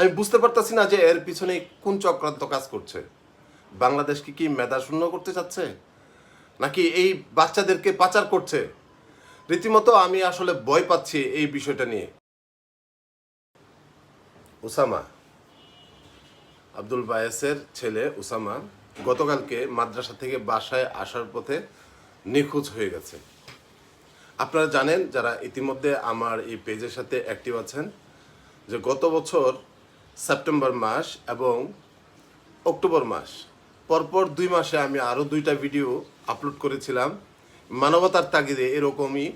আমি বুঝতে পারতাছি না যে এর পিছনে কোন চক্রান্ত কাজ করছে। বাংলাদেশকে কি মেধা শূন্য করতে চাচ্ছে? নাকি এই বাচ্চাদেরকে পাচার করছে? রীতিমতো আমি আসলে ভয় পাচ্ছি এই বিষয়টা নিয়ে। উসামা, আব্দুল বায়েসের ছেলে উসামা গতকালকে মাদ্রাসা থেকে বাসায় আসার পথে নিখোঁজ হয়ে গেছে। আপনারা জানেন, যারা ইতিমধ্যে আমার এই পেজের সাথে অ্যাক্টিভ আছেন, যে গত বছর সেপ্টেম্বর মাস এবং অক্টোবর মাস। পরপর দুই মাসে আমি আরও দুইটা ভিডিও আপলোড করেছিলাম। মানবতার তাগিদে এরকমই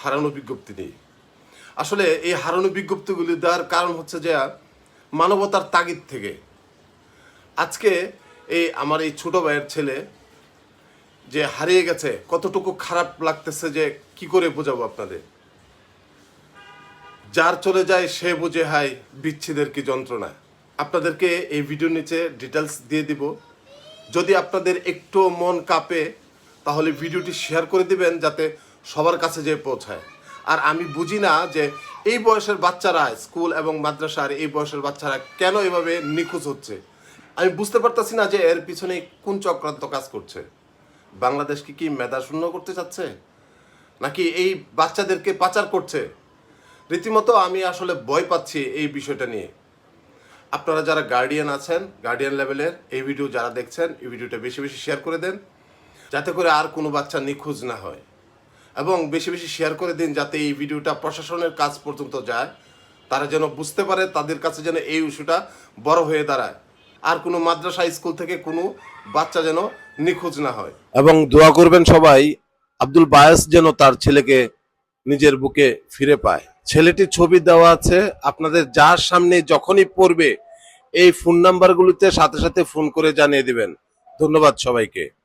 হারানো বিজ্ঞপ্তি নিয়ে আসলে এই হারানো বিজ্ঞপ্তিগুলি দেওয়ার কারণ হচ্ছে যে মানবতার তাগিদ থেকে। আজকে এই আমার এই ছোট ভাইয়ের ছেলে যে হারিয়ে গেছে, কতটুকু খারাপ লাগতেছে যে কি করে বোঝাবো আপনাদের? যার চলে যায়, সে বুঝে, হাই, বিচ্ছেদের কি যন্ত্রণা। আপনাদেরকে এই ভিডিওর নিচে ডিটেলস দিয়ে দিব। যদি আপনাদের একটু মন কাঁপে, তাহলে ভিডিওটি শেয়ার করে দিবেন যাতে সবার কাছে যেয়ে পৌঁছায়। আর আমি বুঝি না যে এই বয়সের বাচ্চারা স্কুল এবং মাদ্রাসার এই বয়সের বাচ্চারা কেন এভাবে নিখোঁজ হচ্ছে? আমি বুঝতে পারতাছি না যে এর পিছনে কোন চক্রান্ত কাজ করছে। বাংলাদেশকে কি মেধা শূন্য করতে চাচ্ছে? নাকি এই বাচ্চাদেরকে পাচার করছে? রীতিমতো আমি আসলে ভয় পাচ্ছি এই বিষয়টা নিয়ে। আপনারা যারা গার্ডিয়ান আছেন গার্ডিয়ান লেভেলের এই ভিডিও যারা দেখছেন, এই ভিডিওটা বেশি বেশি শেয়ার করে দেন, যাতে করে আর কোনো বাচ্চা নিখোঁজ না হয়। এবং বেশি বেশি শেয়ার করে দিন যাতে এই ভিডিওটা প্রশাসনের কাজ পর্যন্ত যায়, তারা যেন বুঝতে পারে, তাদের কাছে যেন এই ইস্যুটা বড় হয়ে দাঁড়ায়। আর কোনো মাদ্রাসা স্কুল থেকে কোনো বাচ্চা যেন নিখোঁজ না হয়। এবং দোয়া করবেন সবাই, আব্দুল বায়াস যেন তার ছেলেকে নিজের বুকে ফিরে পায়। ছেলেটির ছবি দেওয়া আছে, আপনাদের যার সামনে যখনই পড়বে, এই ফোন নাম্বারগুলিতে সাথে সাথে ফোন করে জানিয়ে দিবেন। ধন্যবাদ সবাইকে।